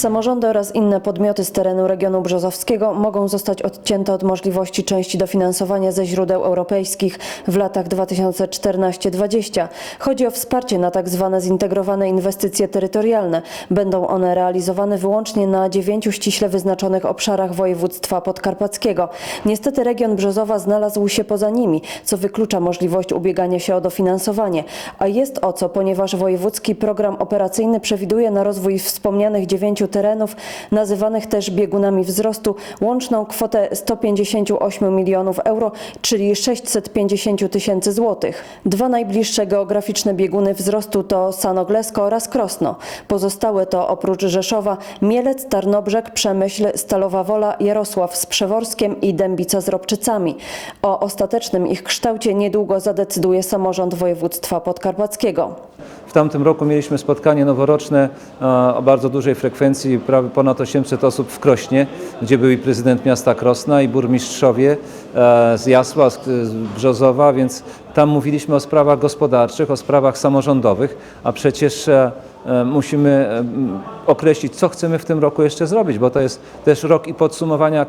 Samorządy oraz inne podmioty z terenu regionu brzozowskiego mogą zostać odcięte od możliwości części dofinansowania ze źródeł europejskich w latach 2014-2020. Chodzi o wsparcie na tak zwane zintegrowane inwestycje terytorialne. Będą one realizowane wyłącznie na dziewięciu ściśle wyznaczonych obszarach województwa podkarpackiego. Niestety region Brzozowa znalazł się poza nimi, co wyklucza możliwość ubiegania się o dofinansowanie. A jest o co, ponieważ wojewódzki program operacyjny przewiduje na rozwój wspomnianych dziewięciu terenów, nazywanych też biegunami wzrostu, łączną kwotę 158 milionów euro, czyli 650 tysięcy złotych. Dwa najbliższe geograficzne bieguny wzrostu to Sanoglesko oraz Krosno. Pozostałe to oprócz Rzeszowa Mielec, Tarnobrzeg, Przemyśl, Stalowa Wola, Jarosław z Przeworskiem i Dębica z Robczycami. O ostatecznym ich kształcie niedługo zadecyduje samorząd województwa podkarpackiego. W tamtym roku mieliśmy spotkanie noworoczne o bardzo dużej frekwencji, prawie ponad 800 osób w Krośnie, gdzie był i prezydent miasta Krosna i burmistrzowie e, z Jasła, z Brzozowa, więc tam mówiliśmy o sprawach gospodarczych, o sprawach samorządowych, a przecież e, e, musimy określić, co chcemy w tym roku jeszcze zrobić, bo to jest też rok i podsumowania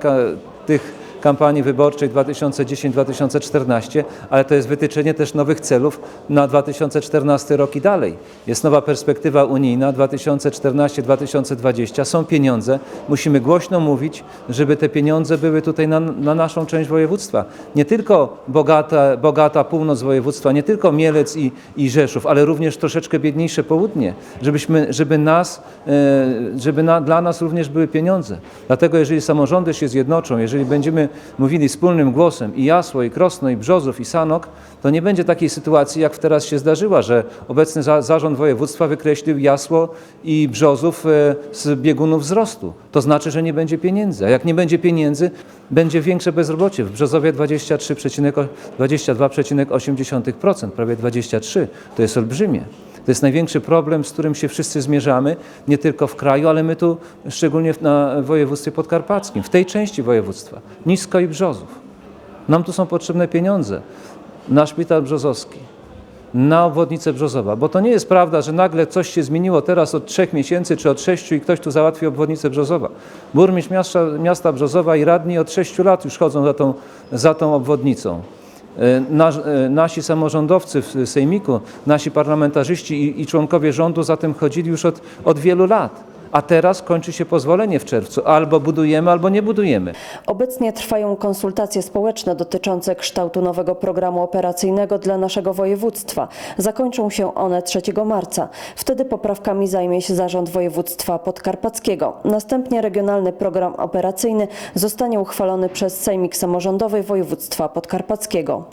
tych kampanii wyborczej 2010-2014, ale to jest wytyczenie też nowych celów na 2014 rok i dalej. Jest nowa perspektywa unijna 2014-2020, są pieniądze, musimy głośno mówić, żeby te pieniądze były tutaj na, na naszą część województwa. Nie tylko bogata, bogata północ województwa, nie tylko Mielec i, i Rzeszów, ale również troszeczkę biedniejsze południe, żebyśmy, żeby nas, e, żeby na, dla nas również były pieniądze. Dlatego jeżeli samorządy się zjednoczą, jeżeli będziemy mówili wspólnym głosem i Jasło, i Krosno, i Brzozów, i Sanok, to nie będzie takiej sytuacji, jak teraz się zdarzyła, że obecny za, zarząd województwa wykreślił Jasło i Brzozów e, z biegunów wzrostu. To znaczy, że nie będzie pieniędzy. A jak nie będzie pieniędzy, będzie większe bezrobocie. W Brzozowie 23,8 22,8%, prawie 23%. To jest olbrzymie. To jest największy problem, z którym się wszyscy zmierzamy, nie tylko w kraju, ale my tu, szczególnie na województwie podkarpackim, w tej części województwa, Nisko i Brzozów. Nam tu są potrzebne pieniądze na szpital brzozowski, na obwodnicę Brzozowa, bo to nie jest prawda, że nagle coś się zmieniło teraz od trzech miesięcy czy od sześciu i ktoś tu załatwi obwodnicę Brzozowa. Burmistrz miasta, miasta Brzozowa i radni od sześciu lat już chodzą za tą, za tą obwodnicą. E, Nasz, e, nasi samorządowcy w Sejmiku, nasi parlamentarzyści i, i członkowie rządu za tym chodzili już od, od wielu lat. A teraz kończy się pozwolenie w czerwcu. Albo budujemy, albo nie budujemy. Obecnie trwają konsultacje społeczne dotyczące kształtu nowego programu operacyjnego dla naszego województwa. Zakończą się one 3 marca. Wtedy poprawkami zajmie się Zarząd Województwa Podkarpackiego. Następnie regionalny program operacyjny zostanie uchwalony przez Sejmik Samorządowy Województwa Podkarpackiego.